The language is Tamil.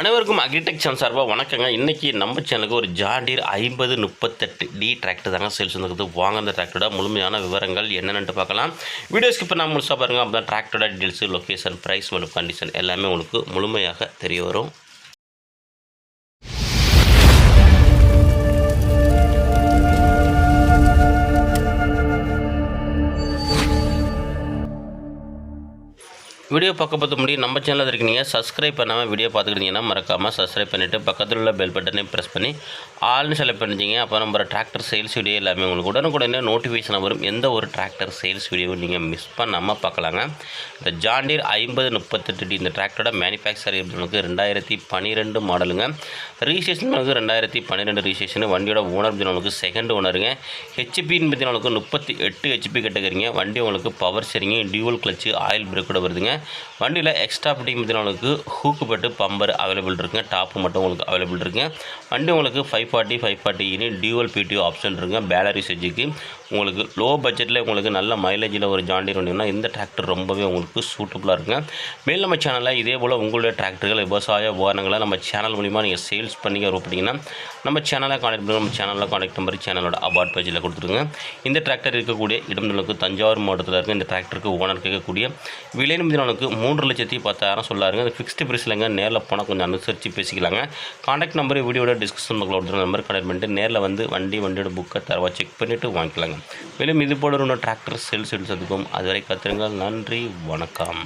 அனைவருக்கும் அக்ரிடெக்ஷன் சார்பாக வணக்கங்க. இன்றைக்கி நம்ம சேனலுக்கு ஒரு ஜாண்டீர் ஐம்பது முப்பத்தெட்டு டி டிராக்டர் தாங்க சேல்ஸ் வந்துருக்குது வாங்க அந்த டிராக்டரோட முழுமையான விவரங்கள் என்னென்னு பார்க்கலாம். வீடியோஸ்க்கு இப்போ நான் முழுசாக பாருங்கள் அப்போ தான் டிராக்டரோட டீட்டெயில்ஸு லொக்கேஷன் ப்ரைஸ் மற்றும் கண்டிஷன் எல்லாமே உங்களுக்கு முழுமையாக தெரிய வரும். வீடியோ பார்க்க பார்த்து முடியும் நம்ம சேனலில் இருக்கீங்க சப்ஸ்கிரைப் பண்ணாமல் வீடியோ பார்த்துக்கிட்டீங்கன்னா மறக்காமல் சப்ஸ்கிரைப் பண்ணிவிட்டு பக்கத்தில் உள்ள பெல் பட்டனை ப்ரெஸ் பண்ணி ஆல்னு செலக்ட் பண்ணிச்சிங்க அப்போ நம்ம டிராக்டர் சேல்ஸ் வீடியோ எல்லாமே உங்களுக்கு உடனுக்குடனே நோட்டிஃபிகேஷன் வரும். எந்த ஒரு டிராக்டர் சேல்ஸ் வீடியோவும் நீங்கள் மிஸ் பண்ணாமல் பார்க்கலாங்க. இந்த ஜாண்டியர் ஐம்பது முப்பத்தெட்டு டி இந்த டிராக்டரோட மேனுஃபேக்சர் உங்களுக்கு ரெண்டாயிரத்தி பன்னிரெண்டு மாடலுங்க ரிஜிஸ்ட்ரேஷன் உங்களுக்கு ரெண்டாயிரத்தி பன்னிரெண்டு ரிஜிஸ்ட்ரேஷன் வண்டியோட ஓனர் உங்களுக்கு செகண்ட் ஓனருங்க ஹெச்பின்னு பற்றி உங்களுக்கு முப்பத்தி எட்டு ஹெச்பி கேட்டுக்கிறீங்க வண்டி உங்களுக்கு பவர் சரிங்க டியூவல் கிளச்சு ஆயில் பிரேக்கோட வருதுங்க. வண்டியில் எக்ஸ்ட்ரா ஃபிட்டிங் பார்த்தீங்கன்னா உங்களுக்கு ஹூக்கு பட்டு பம்பர் அவைலபிள் இருக்குங்க. டாப்பு மட்டும் உங்களுக்கு அவைலபிள் இருக்குங்க. வண்டி உங்களுக்கு ஃபைவ் ஃபார்ட்டி ஃபைவ் ஃபார்ட்டி இனி டியூவல் பிடிஓ ஆப்ஷன் இருக்குங்க. பேலரி செஜுக்கு உங்களுக்கு லோ பட்ஜெட்டில் உங்களுக்கு நல்ல மைலேஜில் ஒரு ஜாண்டியர் வண்டிங்கன்னா இந்த டிராக்டர் ரொம்பவே உங்களுக்கு சூட்டபுளாக இருக்குங்க. மேல் நம்ம சேனலில் இதே போல் உங்களுடைய டிராக்டர்கள் விவசாய உபகரணங்களை நம்ம சேனல் மூலிமா நீங்கள் சேல்ஸ் பண்ணி விருப்பப்பட்டீங்கன்னா நம்ம சேனலை காண்டாக்ட் பண்ணி நம்ம சேனலில் காண்டாக்ட் நம்பர் சேனலோட அபார்ட் பேஜில் கொடுத்துருங்க. இந்த டிராக்டர் இருக்கக்கூடிய இடம் தஞ்சாவூர் மாவட்டத்தில் இருக்குது இந்த டிராக்டருக்கு ஓனர் கேட்கக்கூடிய விலை நமக்கு மூன்று லட்சத்தி பத்தாயிரம் சொல்லாருங்க. அது ஃபிக்ஸ்டு ப்ரைஸ்லங்க நேரில் போனால் கொஞ்சம் அனுசரித்து பேசிக்கலாங்க. காண்டாக்ட் நம்பர் வீடியோட டிஸ்கஷன் பக்கத்தில் ஒருத்தர் நம்பர் கனெக்ட் பண்ணிட்டு நேரில் வந்து வண்டி வண்டியோட புக்கை தரவா செக் பண்ணிவிட்டு வாங்கிக்கலாங்க. மேலும் இது போல இன்னும் டிராக்டர் சேல்ஸ் எடுத்ததுக்கும் அதுவரை காத்திருங்கள். நன்றி. வணக்கம்.